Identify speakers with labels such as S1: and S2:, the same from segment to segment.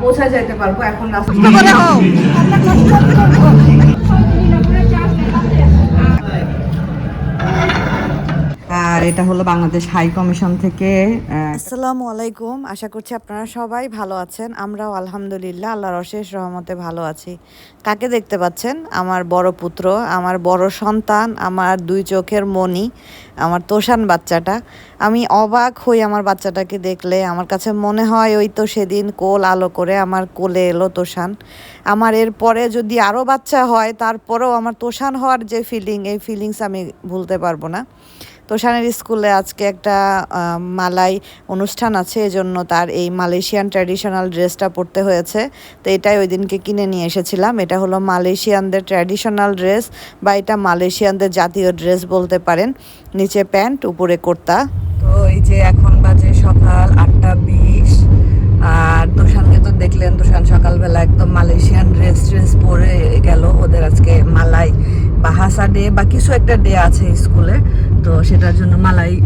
S1: পৌঁছায় যেতে পারব। এখন রাস্তা আর এটা হলো বাংলাদেশ হাই কমিশন থেকে আসসালামু আলাইকুম। আশা করছি আপনারা সবাই ভালো আছেন। আমরাও আলহামদুলিল্লাহ, আল্লাহর অশেষ রহমতে ভালো আছি। কাকে দেখতে পাচ্ছেন? আমার বড় পুত্র, আমার বড় সন্তান, আমার দুই চোখের মণি, আমার তোষান বাচ্চাটা। আমি অবাক হই আমার বাচ্চাটাকে দেখলে। আমার কাছে মনে হয় ওই তো সেদিন কোল আলো করে আমার কোলে এলো তোষান। আমার এরপরে যদি আরও বাচ্চা হয়, তারপরেও আমার তোষান হওয়ার যে ফিলিং এই ফিলিংস আমি ভুলতে পারব না। তোষানের স্কুলে আজকে একটা মালাই অনুষ্ঠান আছে, এজন্য তার এই মালয়েশিয়ান ট্র্যাডিশনাল ড্রেসটা পরতে হয়েছে। তো এটাই ওই দিনকে কিনে নিয়ে এসেছিলাম। এটা হলো মালয়েশিয়ানদের ট্র্যাডিশনাল ড্রেস বা এটা মালয়েশিয়ানদের জাতীয় ড্রেস বলতে পারেন। নিচে প্যান্ট, উপরে কুর্তা। তো এই যে এখন বাজে সকাল আটটা বিশ, আর তোষানকে তো দেখলেন তোষান সকালবেলা একদম মালয়েশিয়ান ড্রেস ড্রেস পরে গেল। ওদের আজকে মালাই বাহাসা ডে বা কিছু একটা ডে আছে স্কুলে। তো সেটার জন্য মালাই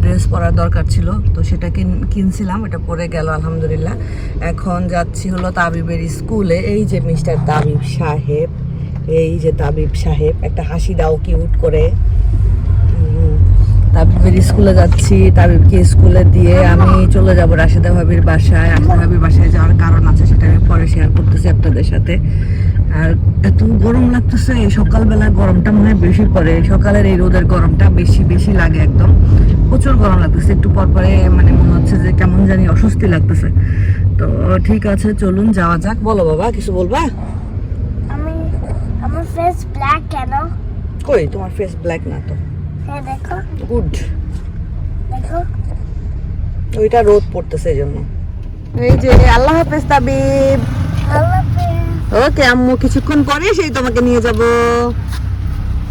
S1: ড্রেস পরার দরকার ছিল। তো সেটা কিন- কিনছিলাম, এটা পরে গেল, আলহামদুলিল্লাহ। এখন যাচ্ছি হলো তাবিবের স্কুলে। এই যে মিস্টার তাবিব সাহেব, এই যে তাবিব সাহেব, একটা হাসি দাও কিউট করে। তাবিবের স্কুলে যাচ্ছি, তাবিবকে স্কুলে দিয়ে আমি চলে যাব রাশেদা ভাবির বাসায়। রাশেদা ভাবির বাসায় যাওয়ার কারণ আছে, সেটা আমি পরে শেয়ার করতেছি আপনাদের সাথে। আর এত গরম লাগতেছে এই সকালবেলা গরমটা মনে হয় বেশি পড়ে। সকালের এই রোদের গরমটা বেশি বেশি লাগে একদম। প্রচুর গরম লাগতেছে একটু পর পরে মানে মনে হচ্ছে যে কেমন জানি অস্বস্তি লাগতেছে। তো ঠিক আছে চলুন যাওয়া যাক। বলো বাবা কিছু বলবা?
S2: আমি আমার ফেস ব্ল্যাক কেন?
S1: কই তোমার ফেস ব্ল্যাক না তো।
S2: হ্যাঁ দেখো।
S1: গুড
S2: দেখো।
S1: ওইটা রোদ পড়তেছে এই জন্য। এই যে আল্লাহ হাফেজ তাবিব।
S2: আল্লাহ হাফেজ।
S1: ওকে, আম্মু কিছুক্ষণ পরে সেই তোমাকে নিয়ে যাব।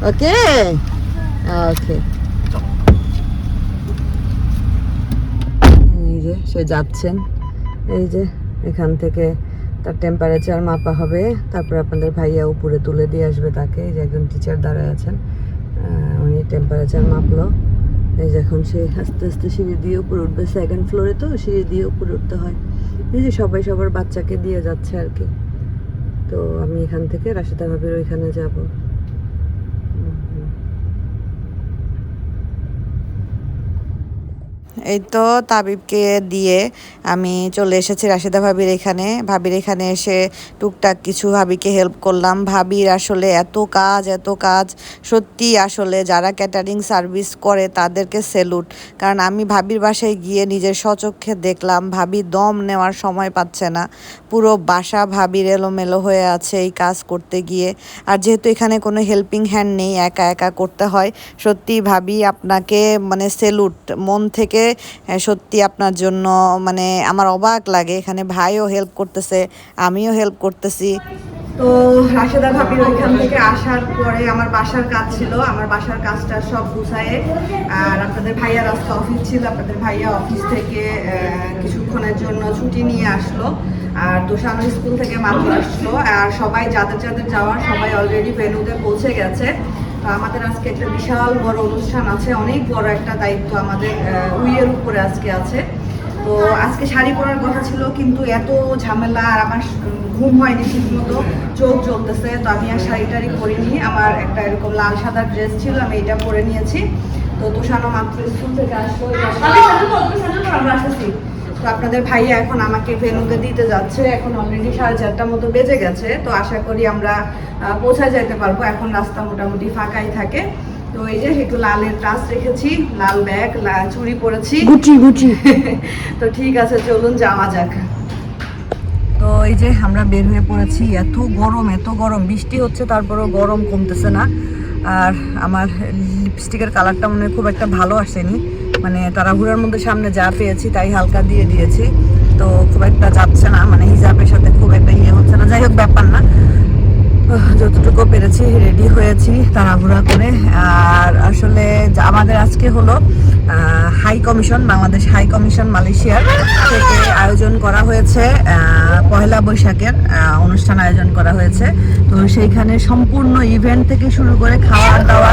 S1: ওকে? ওকে। এই যে, সে যাচ্ছেন। এই যে, এখান থেকে তার টেম্পারেচার মাপা হবে। তারপর আপনাদের ভাইয়া উপরে তুলে দিয়ে আসবে তাকে। এই যে একজন টিচার দাঁড়ায় আছেন। উনি টেম্পারেচার মাপলো। এই যে এখন সে আস্তে আস্তে সিঁড়ি দিয়ে উপরে উঠবে। সেকেন্ড ফ্লোরে তো, সিঁড়ি দিয়ে উপরে উঠতে হয়। এই যে সবাই সবার বাচ্চাকে দিয়ে যাচ্ছে আর কি। তো আমি এখান থেকে রাশিদা ভাবির ওইখানে যাব। এই তো তাবিবকে দিয়ে আমি চলে এসেছি রাশিদা ভাবির এখানে। ভাবির এখানে এসে টুকটাক কিছু ভাবিকে হেল্প করলাম। ভাবির আসলে এত কাজ এত কাজ। সত্যি আসলে যারা ক্যাটারিং সার্ভিস করে তাদেরকে সেলুট কারণ আমি ভাবির বাসায় গিয়ে নিজের স্বচক্ষে দেখলাম, ভাবি দম নেওয়ার সময় পাচ্ছে না। পুরো বাসা ভাবির এলোমেলো হয়ে আছে এই কাজ করতে গিয়ে। আর যেহেতু এখানে কোনো হেল্পিং হ্যান্ড নেই, একা একা করতে হয় সত্যি ভাবি আপনাকে মানে সেলুট মন থেকে সত্যি আপনার জন্য মানে আমার অবাক লাগে। এখানে ভাইও হেল্প করতেছে, আমিও হেল্প করতেছি। তো রাশেদা ভাবির ওইখান থেকে আসার পরে আমার বাসার কাজ ছিল। আমার বাসার কাজটা সব গুছায়ে, আর আপনাদের ভাইয়া আজকে অফিস ছিল। আপনাদের ভাইয়া অফিস থেকে কিছুক্ষণের জন্য ছুটি নিয়ে আসলো। আর তোষানো স্কুল থেকে মাত্র আসলো। আর সবাই যাদের যাদের যাওয়ার, সবাই অলরেডি ভেনুতে পৌঁছে গেছে। আমাদের আজকে একটা বিশাল বড় অনুষ্ঠান আছে, অনেক বড় একটা দায়িত্ব আমাদের উইয়ের উপরে আজকে আছে। তো আজকে শাড়ি পরার কথা ছিল, কিন্তু এত ঝামেলা আর আমার ঘুম হয়নি ঠিক মতো চোখ চলতেছে তো আমি আর শাড়ি টাড়ি পরিনি, আমার একটা এরকম লাল সাদা ড্রেস ছিল, আমি এটা পরে নিয়েছি। তো তুষানো মাত্র স্কুল থেকে আসলো আমরা আসতেছি। তো আপনাদের ভাইয়া এখন আমাকে ভেনুতে দিতে যাচ্ছে। এখন অলরেডি সাড়ে চারটার মতো বেজে গেছে। তো আশা করি আমরা পৌঁছায় যেতে পারব। এখন রাস্তা মোটামুটি ফাঁকাই থাকে। তো এই যে একটু লালের টাচ রেখেছি লাল ব্যাগ চুড়ি পরেছি।
S2: গুচি গুচি
S1: তো ঠিক আছে চলুন যাওয়া যাক। তো এই যে আমরা বের হয়ে পড়েছি। এত গরম এত গরম। বৃষ্টি হচ্ছে তারপরেও গরম কমতেছে না। আর আমার লিপস্টিকের কালারটা মনে হয় খুব একটা ভালো আসেনি। মানে তাড়াহুড়ার মধ্যে সামনে যা পেয়েছি তাই হালকা দিয়ে দিয়েছি। তো খুব একটা যাচ্ছে না মানে হিজাবের সাথে খুব একটা ইয়ে হচ্ছে না। যাই হোক, ব্যাপার না। যতটুকু পেরেছি রেডি হয়েছি তাড়াহুড়া করে। আর আসলে আমাদের আজকে হলো high commission Bangladesh high commission মালয়েশিয়ার থেকে আয়োজন করা হয়েছে পহেলা বৈশাখের অনুষ্ঠান আয়োজন করা হয়েছে। তো সেইখানে সম্পূর্ণ ইভেন্ট থেকে শুরু করে খাওয়া দাওয়া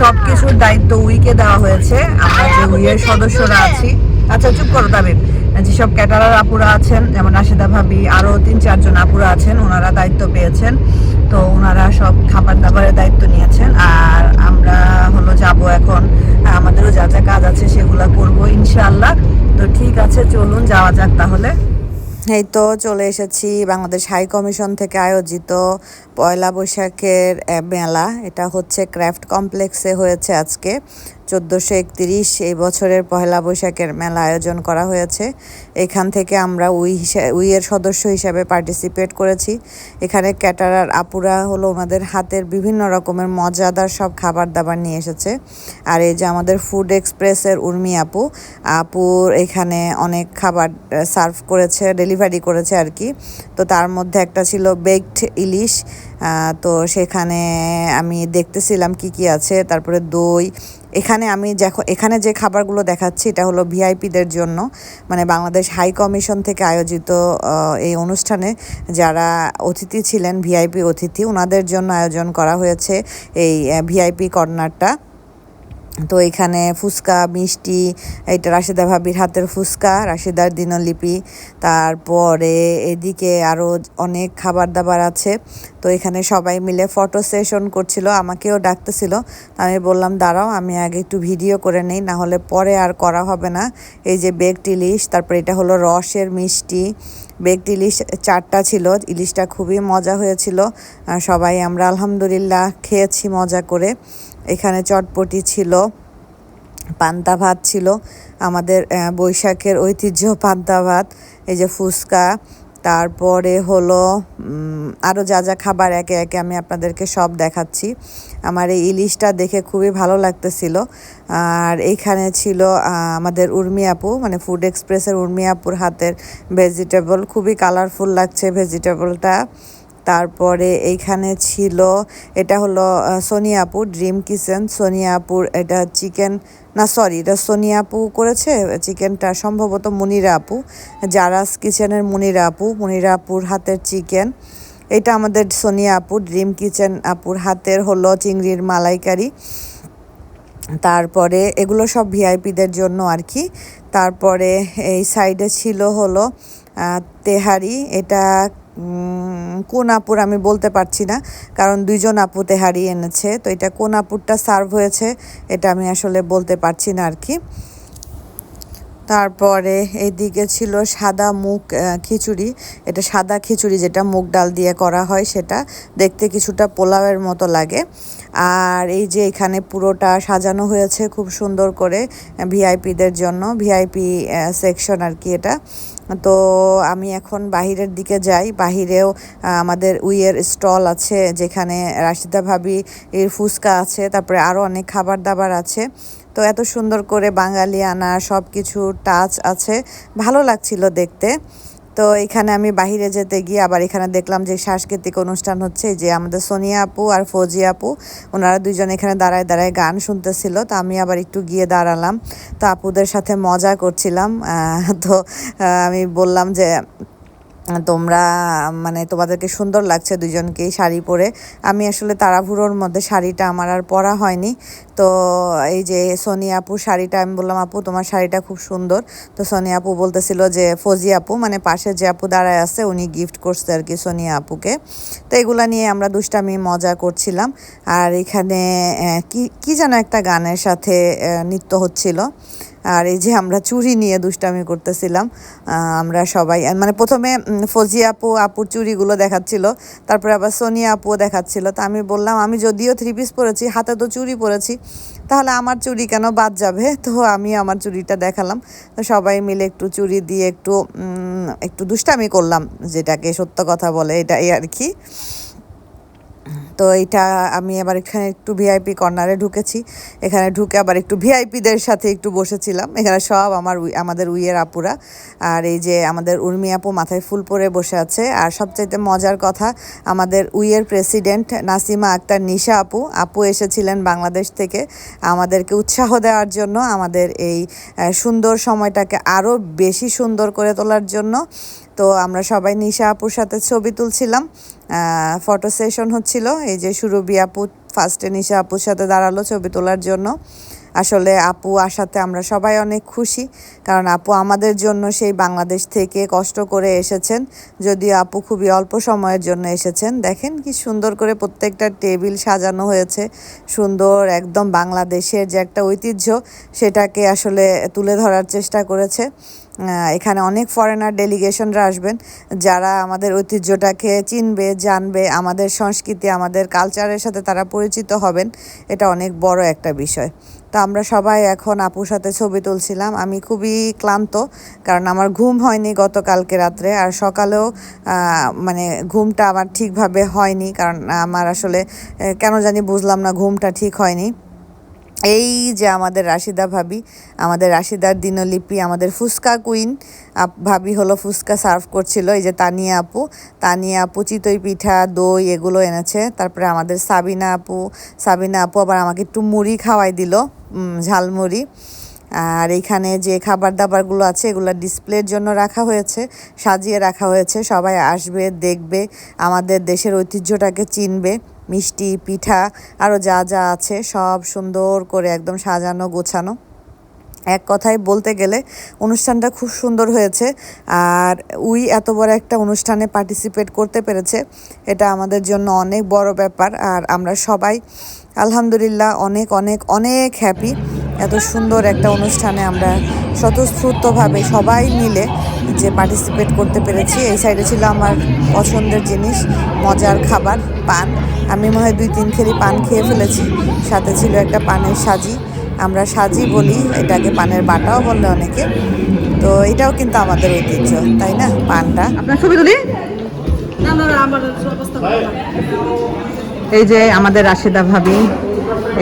S1: সব কিছুর দায়িত্ব উইকে দেওয়া হয়েছে। আমরা যে উইয়ের সদস্যরা আছি।
S3: আচ্ছা চুপ করো তাবির যেসব ক্যাটারার আপুরা আছেন, যেমন রাশিদা ভাবি আরও তিন, চারজন আপুরা আছেন, ওনারা দায়িত্ব পেয়েছেন। তো ওনারা সব খাবার দাবারের দায়িত্ব নিয়েছেন। আর আমরা হলো যাব এখন, আমাদেরও যা যা কাজ আছে সেগুলো করব ইনশাআল্লাহ। তো ঠিক আছে, চলুন যাওয়া যাক তাহলে। এই তো চলে এসেছি বাংলাদেশ হাই কমিশন থেকে আয়োজিত পয়লা বৈশাখের মেলা। এটা হচ্ছে ক্র্যাফট কমপ্লেক্সে হয়েছে আজকে। চোদ্দোশো একত্রিশ এই বছরের পয়লা বৈশাখের মেলা আয়োজন করা হয়েছে। এখান থেকে আমরা উই উইয়ের সদস্য হিসাবে পার্টিসিপেট করেছি। এখানে ক্যাটারার আপুরা হলো ওনাদের হাতের বিভিন্ন রকমের মজাদার সব খাবার দাবার নিয়ে এসেছে। আর এই যে আমাদের ফুড এক্সপ্রেসের উর্মি আপু, আপুর এখানে অনেক খাবার সার্ভ করেছে ডেলিভারি করেছে আর কি। তো তার মধ্যে একটা ছিল বেকড ইলিশ তো সেখানে আমি দেখতেছিলাম কি কি আছে, তারপরে দই এখানে আমি এখানে যে খাবারগুলো দেখাচ্ছি, এটা হলো ভিআইপিদের জন্য। মানে বাংলাদেশ হাই কমিশন থেকে আয়োজিত এই অনুষ্ঠানে যারা অতিথি ছিলেন, ভিআইপি অতিথি ওনাদের জন্য আয়োজন করা হয়েছে এই ভিআইপি কর্নারটা। তো এখানে ফুচকা, মিষ্টি এটা রাশিদা ভাবির হাতের ফুচকা, রাশিদার দিনলিপি, তারপরে এদিকে আরও অনেক খাবার দাবার আছে। তো এখানে সবাই মিলে ফটো সেশন করছিল, আমাকেও ডাকতেছিল। আমি বললাম, দাঁড়াও, আমি আগে একটু ভিডিও করে নেই না হলে পরে আর করা হবে না। এই যে বেগড ইলিশ, তারপরে এটা হলো রসের মিষ্টি। বেগড ইলিশ চারটা ছিল, ইলিশটা খুবই মজা হয়েছিল। সবাই আমরা আলহামদুলিল্লাহ খেয়েছি মজা করে। এখানে চটপটি ছিল, পান্তা ভাত ছিল, আমাদের বৈশাখের ঐতিহ্য পান্তা ভাত, এই যে ফুচকা, তারপরে হলো আরও যা যা খাবার একে একে আমি আপনাদেরকে সব দেখাচ্ছি। আমার এই ইলিশটা দেখে খুবই ভালো লাগতেছিল। আর এইখানে ছিল আমাদের উর্মি আপু মানে ফুড এক্সপ্রেসের উর্মি আপুর হাতের ভেজিটেবল, খুবই কালারফুল লাগছে ভেজিটেবলটা। তারপরে এইখানে ছিল এটা হলো আহ, সোনিয়া আপু ড্রিম কিচেন সোনিয়াপুর এটা চিকেন না সরি এটা সোনিয়া আপু করেছে চিকেনটা সম্ভবত মুনিরা আপু জারাস কিচেনের মুনিরা আপু মুনিরা আপুর হাতের চিকেন। এটা আমাদের সোনিয়া আপু ড্রিম কিচেন আপুর হাতের হলো চিংড়ির মালাইকারি। তারপরে এগুলো সব ভিআইপিদের জন্য আর কি। তারপরে এই সাইডে ছিল হলো তেহারি এটা কোন আপুর আমি বলতে পারছি না, কারণ দুইজন আপুতে হারিয়ে এনেছে, তো এটা কোন আপুরটা সার্ভ হয়েছে এটা আমি আসলে বলতে পারছি না আর কি তারপরে এইদিকে ছিল সাদা মুগ খিচুড়ি, এটা সাদা খিচুড়ি যেটা মুগ ডাল দিয়ে করা হয় সেটা, দেখতে কিছুটা পোলাওয়ের মতো লাগে। আর এই যে এখানে পুরোটা সাজানো হয়েছে খুব সুন্দর করে ভিআইপিদের জন্য ভিআইপি সেকশন আর কি এটা। তো আমি এখন বাহিরের দিকে যাই। বাহিরেও আমাদের উইয়ের স্টল আছে যেখানে রাশিদা ভাবি এর ফুচকা আছে, তারপরে আরও অনেক খাবার দাবার আছে। তো এত সুন্দর করে বাঙালি আনা সব কিছু টাচ আছে। ভালো লাগছিল দেখতে। তো এখানে আমি বাহিরে যেতে গিয়ে আবার এখানে দেখলাম যে সাংস্কৃতিক অনুষ্ঠান হচ্ছে, যে আমাদের সোনিয়া আপু আর ফৌজি আপু, ওনারা দুইজন এখানে দাঁড়ায় দাঁড়ায় গান শুনতেছিল। তো আমি আবার একটু গিয়ে দাঁড়ালাম। তো আপুদের সাথে মজা করছিলাম। তো আমি বললাম যে তোমরা মানে তোমাদেরকে সুন্দর লাগছে দুজনকেই শাড়ি পরে। আমি আসলে তাড়াহুড়োর মধ্যে শাড়িটা আমার আর পরা হয়নি। তো এই যে সোনি আপু শাড়িটা, আমি বললাম, আপু, তোমার শাড়িটা খুব সুন্দর। তো সোনি আপু বলতেছিল যে, ফজি আপু মানে পাশে যে আপু দাঁড়ায় আছে, উনি গিফট করছে আর কি সোনিয়া আপুকে। তো এগুলা নিয়ে আমরা দুষ্টামি, মজা করছিলাম। আর এখানে কি কি যেন একটা গানের সাথে নৃত্য হচ্ছিল। আর এই যে আমরা চুড়ি নিয়ে দুষ্টামি করতেছিলাম আমরা সবাই মানে প্রথমে ফজি আপু, আপুর চুড়িগুলো দেখাচ্ছিল, তারপরে আবার সোনিয়া আপুও দেখাচ্ছিল। তা আমি বললাম, আমি যদিও থ্রি পিস পরেছি, হাতে তো চুড়ি পরেছি, তাহলে আমার চুড়ি কেন বাদ যাবে? তো আমি আমার চুড়িটা দেখালাম। তো সবাই মিলে একটু চুড়ি দিয়ে একটু একটু দুষ্টামি করলাম, যেটাকে সত্য কথা বলে এটাই আর কি। তো এটা আমি আবার এখানে একটু ভিআইপি কর্নারে ঢুকেছি। এখানে ঢুকে আবার একটু ভিআইপিদের সাথে একটু বসেছিলাম। এখানে সব আমার আমাদের উইয়ের আপুরা। আর এই যে আমাদের উর্মি আপু মাথায় ফুল পরে বসে আছে। আর সবচাইতে মজার কথা, আমাদের উইয়ের প্রেসিডেন্ট নাসিমা আক্তার নিশা আপু আপু এসেছিলেন বাংলাদেশ থেকে আমাদেরকে উৎসাহ দেওয়ার জন্য, আমাদের এই সুন্দর সময়টাকে আরও বেশি সুন্দর করে তোলার জন্য। তো আমরা সবাই নিশা আপুর সাথে ছবি তুলছিলাম। ফটো সেশন হচ্ছিল এই যে সুরভি আপু ফার্স্টে নিশা আপুর সাথে দাঁড়াল ছবি তোলার জন্য। আসলে আপু আসাতে আমরা সবাই অনেক খুশি, কারণ আপু আমাদের জন্য সেই বাংলাদেশ থেকে কষ্ট করে এসেছেন। যদিও আপু খুবই অল্প সময়ের জন্য এসেছেন। দেখেন কি সুন্দর করে প্রত্যেকটা টেবিল সাজানো হয়েছে। সুন্দর একদম বাংলাদেশের যে একটা ঐতিহ্য, সেটাকে আসলে তুলে ধরার চেষ্টা করেছে। এখানে অনেক ফরেনার ডেলিগেশনরা আসবেন, যারা আমাদের ঐতিহ্যটাকে চিনবে, জানবে, আমাদের সংস্কৃতি, আমাদের কালচারের সাথে তারা পরিচিত হবেন। এটা অনেক বড় একটা বিষয়। তো আমরা সবাই এখন আপুর সাথে ছবি তুলছিলাম। আমি খুবই ক্লান্ত, কারণ আমার ঘুম হয়নি গতকালকে রাত্রে, আর সকালেও মানে ঘুমটা আমার ঠিকভাবে হয়নি, কারণ আমার আসলে কেন জানি বুঝলাম না, ঘুমটা ঠিক হয়নি। এই যে আমাদের রাশিদা ভাবি, আমাদের রাশিদার দিনলিপি, আমাদের ফুচকা কুইন ভাবি হলো ফুচকা সার্ভ করছিল, এই যে তানিয়া আপু। তানিয়া আপু চিতই পিঠা, দই এগুলো এনেছে। তারপরে আমাদের সাবিনা আপু সাবিনা আপু আবার আমাকে একটু মুড়ি খাওয়াই দিল ঝালমুড়ি আর এইখানে যে খাবার দাবারগুলো আছে, এগুলো ডিসপ্লের জন্য রাখা হয়েছে, সাজিয়ে রাখা হয়েছে। সবাই আসবে, দেখবে, আমাদের দেশের ঐতিহ্যটাকে চিনবে। মিষ্টি, পিঠা আরও যা যা আছে সব সুন্দর করে একদম সাজানো, গোছানো। এক কথায় বলতে গেলে অনুষ্ঠানটা খুব সুন্দর হয়েছে আর উই এত বড় একটা অনুষ্ঠানে পার্টিসিপেট করতে পেরেছে। এটা আমাদের জন্য অনেক বড় ব্যাপার আর আমরা সবাই আলহামদুলিল্লাহ, অনেক অনেক অনেক হ্যাপি এত সুন্দর একটা অনুষ্ঠানে আমরা স্বতঃস্ফূর্তভাবে সবাই মিলে যে পার্টিসিপেট করতে পেরেছি, এই সাইডে ছিল আমার পছন্দের জিনিস, মজার খাবার, পান। আমি মনে হয় দুই, তিন খেলি পান খেয়ে ফেলেছি। সাথে ছিল একটা পানের সাজি। আমরা সাজি বলি, এটাকে পানের বাটাও বললে অনেকে। তো এটাও কিন্তু আমাদের ঐতিহ্য, তাই না? পানটা। আপনার ছবি তুলি? এই যে আমাদের রাশেদা ভাবি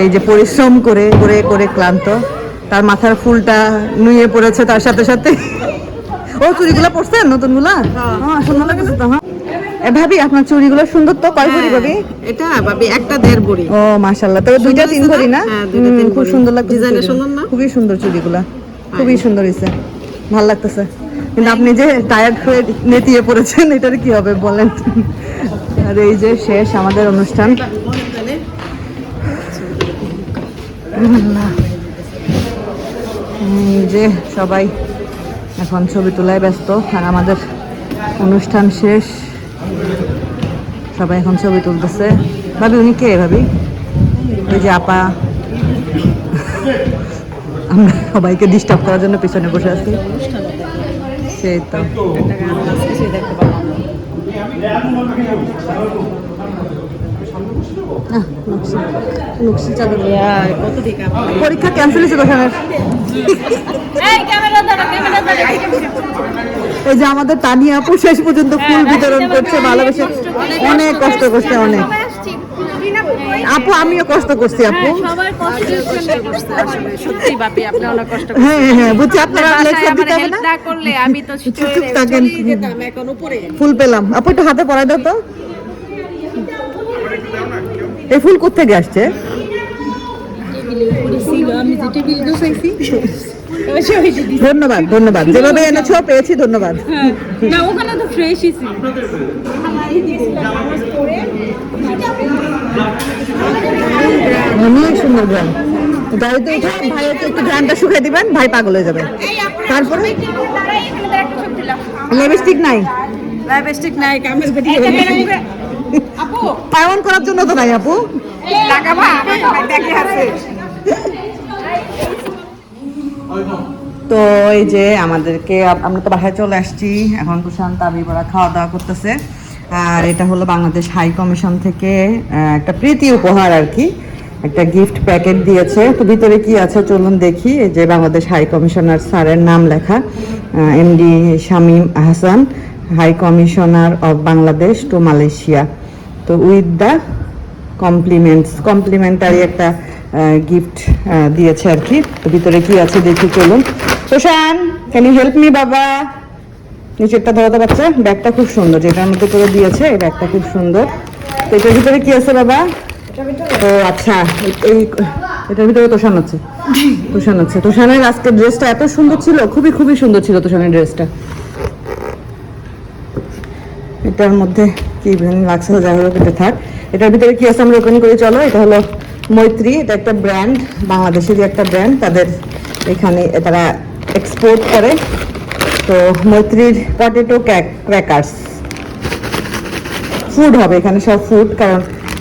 S3: এই যে পরিশ্রম করে করে করে ক্লান্ত তার মাথার ফুলটা নুয়ে পড়েছে তার সাথে সাথে। ও চুড়িগুলো পড়ছেন নতুনগুলা? হ্যাঁ। সুন্দর লাগছে তো হ্যাঁ। এ ভাবি আপনার চুড়িগুলো সুন্দর তো? কয় ভরি ভাবি?
S1: এটা ভাবি একটা দেড় বড়ি
S3: ও মাশাল্লাহ তবে দুইটা তিন ভরি না?
S1: হ্যাঁ,
S3: খুব সুন্দর লাগছে
S1: ডিজাইনটা সুন্দর না?
S3: খুবই সুন্দর চুড়িগুলা। খুবই সুন্দর হয়েছে। ভালো লাগতেছে। কিন্তু আপনি যে টায়ার্ড হয়ে নেতিয়ে পড়েছেন, এটার কি হবে বলেন? আর এই যে শেষ আমাদের অনুষ্ঠান। যে সবাই এখন ছবি তোলায় ব্যস্ত, আর আমাদের অনুষ্ঠান শেষ। সবাই এখন ছবি তুলতেছে। ভাবি, উনি কে ভাবি? ওই যে আপা। আমরা সবাইকে ডিস্টার্ব করার জন্য পিছনে বসে আছি। সেই তো চাদর পরীক্ষা ক্যান্সেল হয়েছে দোকানের এই যে আমাদের তানিয়া আপু শেষ পর্যন্ত ফুল বিতরণ করছে ভালোবেসে অনেক কষ্ট করছে অনেক আপু আমিও কষ্ট করছি আপু।
S4: অনেক কষ্ট
S3: হ্যাঁ হ্যাঁ বুঝছি আপনারা লেকচার দিতে হবে না?
S4: না করলে আমি তো
S3: চুপ চুপ থাকেন।
S1: যেতাম এখন উপরে।
S3: ফুল পেলাম। আপু একটু হাতে পড়াই দাও তো। এই ফুল কোথেকে আসছে? ধন্যবাদ ধন্যবাদ। যেভাবে এনেছো পেয়েছি ধন্যবাদ।
S4: না ওখানে তো ফ্রেশই ছিল।
S3: অনেক সুন্দর গ্রাম গাড়িতে উঠে ভাইকে একটু গ্রামটা শুকিয়ে দিবেন ভাই পাগল হয়ে যাবে। তারপরে? লিপস্টিক নাই?
S1: লিপস্টিক নাই কামের বেটি আপু।
S3: পায়ন করার জন্য তো নাই আপু।
S1: লাগাবা দেখে আছে
S3: তো এই যে আমাদেরকে আমরা তো বাসায় চলে আসছি। এখন তুষান্ত আবিবরা খাওয়া দাওয়া করতেছে। আর এটা হলো বাংলাদেশ হাই কমিশন থেকে একটা প্রীতি উপহার আর কি। একটা গিফট প্যাকেট দিয়েছে। তো ভিতরে কি আছে চলুন দেখি। যে বাংলাদেশ হাই কমিশনার স্যারের নাম লেখা MD Shamim Ahsan high commissioner of Bangladesh to Malaysia তো উইথ দ্য কমপ্লিমেন্টস কমপ্লিমেন্টারি একটা গিফট দিয়েছে আর কি। তো ভিতরে কি আছে দেখি চলুন। Sushan can you help me বাবা? নিচেরটা ধরাতে পারছে ব্যাগটা খুব সুন্দর, যেটার মধ্যে করে দিয়েছে, এই ব্যাগটা খুব সুন্দর। তো এটার ভিতরে কি আছে বাবা? ও আচ্ছা এই- এটার ভিতরে তোষান আছে। তোষান আছে। তোষানের আজকে ড্রেসটা এত সুন্দর ছিল, খুবই খুবই সুন্দর ছিল তোষানের ড্রেসটা। এটার মধ্যে কি লাগছে যাই হোক, এটা থাক। এটার ভিতরে কি আছে আমরা ওপেন করে? চলো, এটা হলো
S5: মৈত্রী, এটা একটা ব্র্যান্ড বাংলাদেশেরই একটা ব্র্যান্ড তাদের এখানে তারা এক্সপোর্ট করে। তো মৈত্রীর পটেটো ক্র্যাকার্স ফুড হবে এখানে সব ফুড কারণ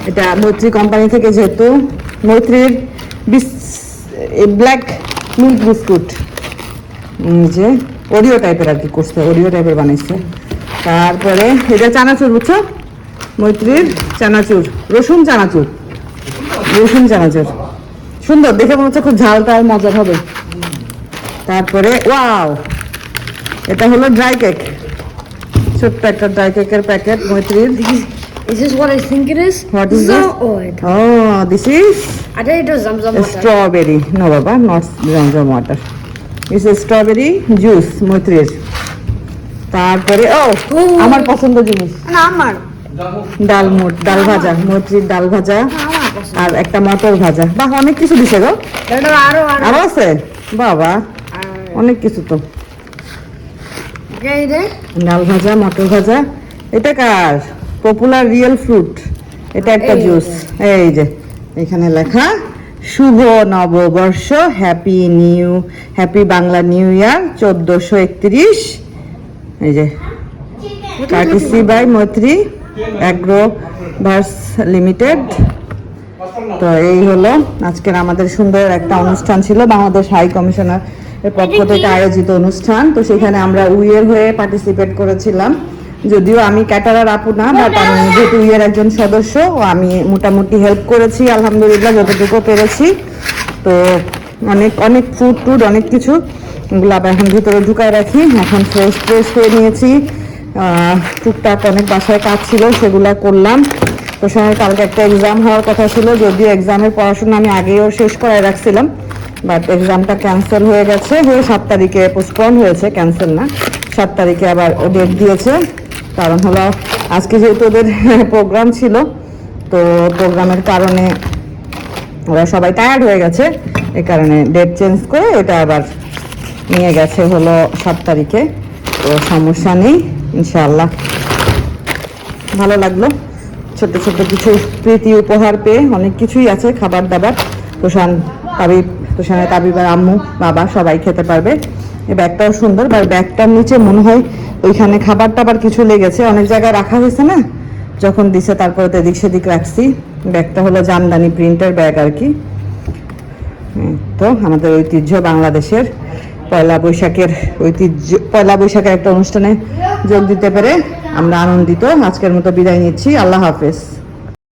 S5: এটা মৈত্রী কোম্পানি থেকে যেহেতু মৈত্রীর ব্ল্যাক মিল্ক বিস্কুট যে ওরিও টাইপের আর কি করছে ওরিও টাইপের বানিয়েছে তারপরে এটা চানাচুর, বুঝছ? মৈত্রীর চানাচুর, রসুন চানাচুর। রসুন চানাচুর। সুন্দর, দেখে মনে হচ্ছে খুব ঝালটা আর মজার হবে। তারপরে ওয়াও এটা হলো ড্রাই কেক ছোট্ট একটা ড্রাই কেকের প্যাকেট মৈত্রীর
S2: Is this what I think it is?
S5: What is this?
S2: Zoid.
S5: O this is
S2: I think it was Zamzam water.
S5: Strawberry no বাবা not Zamzam water is strawberry juice মৈত্রীর। তারপরে ও আমার পছন্দ জিনিস।
S2: না আমার।
S5: ডাল মোট ডাল ভাজা মৈত্রীর ডাল ভাজা আর একটা মটর ভাজা। বাহ অনেক কিছু দিছে গো। আরও আছে? বাবা অনেক কিছু তো। ডাল ভাজা মটর ভাজা। এটা কার? Popular real fruit. এটা একটা জুস। এই যে। এখানে লেখা শুভ নববর্ষ happy new happy Bangla new year চোদ্দশো একত্রিশ। এই যে। Courtesy by Maitri agro verse limited. তো এই হলো আজকের আমাদের সুন্দর একটা অনুষ্ঠান ছিল বাংলাদেশ হাই কমিশনার এর পক্ষ থেকে আয়োজিত অনুষ্ঠান। তো সেখানে আমরা উইয়ের হয়ে পার্টিসিপেট করেছিলাম। যদিও আমি ক্যাটারার আপু না বাট আমি যেহেতু উইয়ের একজন সদস্য ও আমি মোটামুটি হেল্প করেছি আলহামদুলিল্লাহ যতটুকু পেরেছি। তো অনেক অনেক ফুড টুড অনেক কিছু এগুলো আবার এখন ভিতরে ঢুকায় রাখি। এখন ফ্রেশ ফ্রেশ হয়ে নিয়েছি। টুকটাক অনেক বাসায় কাজ ছিল সেগুলো করলাম। তো সময় কালকে একটা এক্সাম হওয়ার কথা ছিল যদিও এক্সামের পড়াশোনা আমি আগেও শেষ করায় রাখছিলাম। বাট এক্সামটা ক্যান্সেল হয়ে গেছে হয়ে সাত তারিখে পোস্টপন হয়েছে ক্যান্সেল না। সাত তারিখে আবার ডেট দিয়েছে। কারণ হলো, আজকে যেহেতু ওদের প্রোগ্রাম ছিল, তো প্রোগ্রামের কারণে ওরা সবাই টায়ার্ড হয়ে গেছে। এ কারণে ডেট চেঞ্জ করে এটা আবার নিয়ে গেছে হলো সাত তারিখে। তো সমস্যা নেই, ইনশাআল্লাহ। ভালো লাগল। ছোট ছোট কিছু প্রীতি উপহার পেয়ে অনেক কিছুই আছে, খাবার দাবার। তোষান তাবিব তোষানের তাবিবার আম্মু, বাবা সবাই খেতে পারবে। এই ব্যাগটাও সুন্দর আর ব্যাগটার নিচে মনে হয় ওইখানে খাবার টাবার কিছু লেগেছে। অনেক জায়গায় রাখা হয়েছে না? যখন দিছে তারপরে তো এদিক সেদিক রাখছি। ব্যাগটা হলো জামদানি প্রিন্টের ব্যাগ আর কি। তো আমাদের ঐতিহ্য বাংলাদেশের পয়লা বৈশাখের ঐতিহ্য, পয়লা বৈশাখের একটা অনুষ্ঠানে যোগ দিতে পেরে আমরা আনন্দিত। আজকের মতো বিদায় নিচ্ছি। আল্লাহ হাফেজ।